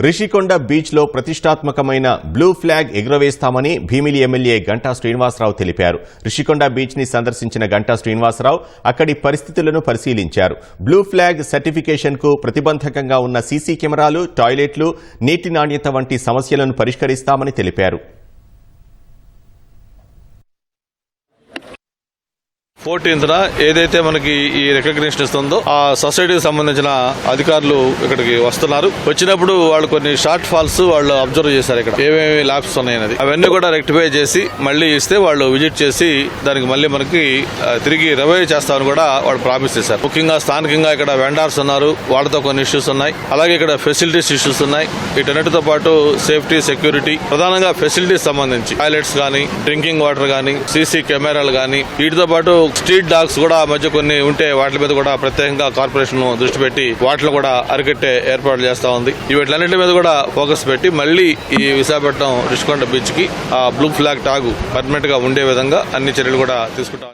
రిషికొండ బీచ్లో ప్రతిష్టాత్మకమైన blue flag ఎగురవేస్తామని భీమిలి ఎమ్మెల్యే గంటా శ్రీనివాసరావు తెలిపారు. రిషికొండ బీచ్ని సందర్శించిన గంటా శ్రీనివాసరావు అక్కడి పరిస్థితులను పరిశీలించారు. బ్లూ ఫ్లాగ్ సర్టిఫికేషన్కు ప్రతిబంధకంగా ఉన్న సీసీ కెమెరాలు టాయిలెట్లు నీటి నాణ్యత వంటి సమస్యలను పరిష్కరిస్తామని తెలిపారు. ఫోర్టీన్త్న ఏదైతే మనకి ఈ రికగ్నేషన్ ఇస్తుందో ఆ సొసైటీకి సంబంధించిన అధికారులు ఇక్కడికి వస్తున్నారు. వచ్చినప్పుడు వాళ్ళు కొన్ని షార్ట్ ఫాల్స్ వాళ్ళు అబ్జర్వ్ చేశారు ఇక్కడ. ఏమేమి ల్యాబ్స్ ఉన్నాయన్నది అవన్నీ కూడా రెక్టిఫై చేసి మళ్ళీ ఇస్తే వాళ్ళు విజిట్ చేసి దానికి మళ్ళీ మనకి తిరిగి రివైవ్ చేస్తామని కూడా వాళ్ళు ప్రామిస్ చేశారు. ముఖ్యంగా స్థానికంగా ఇక్కడ వెండార్స్ ఉన్నారు. వాళ్ళతో కొన్ని ఇష్యూస్ ఉన్నాయి. అలాగే ఇక్కడ ఫెసిలిటీస్ ఇష్యూస్ ఉన్నాయి. వీటన్నిటితో పాటు సేఫ్టీ సెక్యూరిటీ ప్రధానంగా ఫెసిలిటీస్ సంబంధించి టాయిలెట్స్ కానీ డ్రింకింగ్ వాటర్ కానీ సీసీ కెమెరాలు కానీ వీటితో పాటు స్ట్రీట్ డాగ్స్ కూడా మధ్య కొన్ని ఉంటే వాటి మీద కూడా ప్రత్యేకంగా కార్పొరేషన్ దృష్టి పెట్టి వాటిలో కూడా అరికట్టే ఏర్పాట్లు చేస్తా ఉంది. వీటిలన్నింటి మీద కూడా ఫోకస్ పెట్టి మళ్ళీ ఈ విశాఖపట్నం రిషికొండ బీచ్కి ఆ బ్లూ ఫ్లాగ్ టాగు పర్మనెంట్గా ఉండే విధంగా అన్ని చర్యలు కూడా తీసుకుంటాం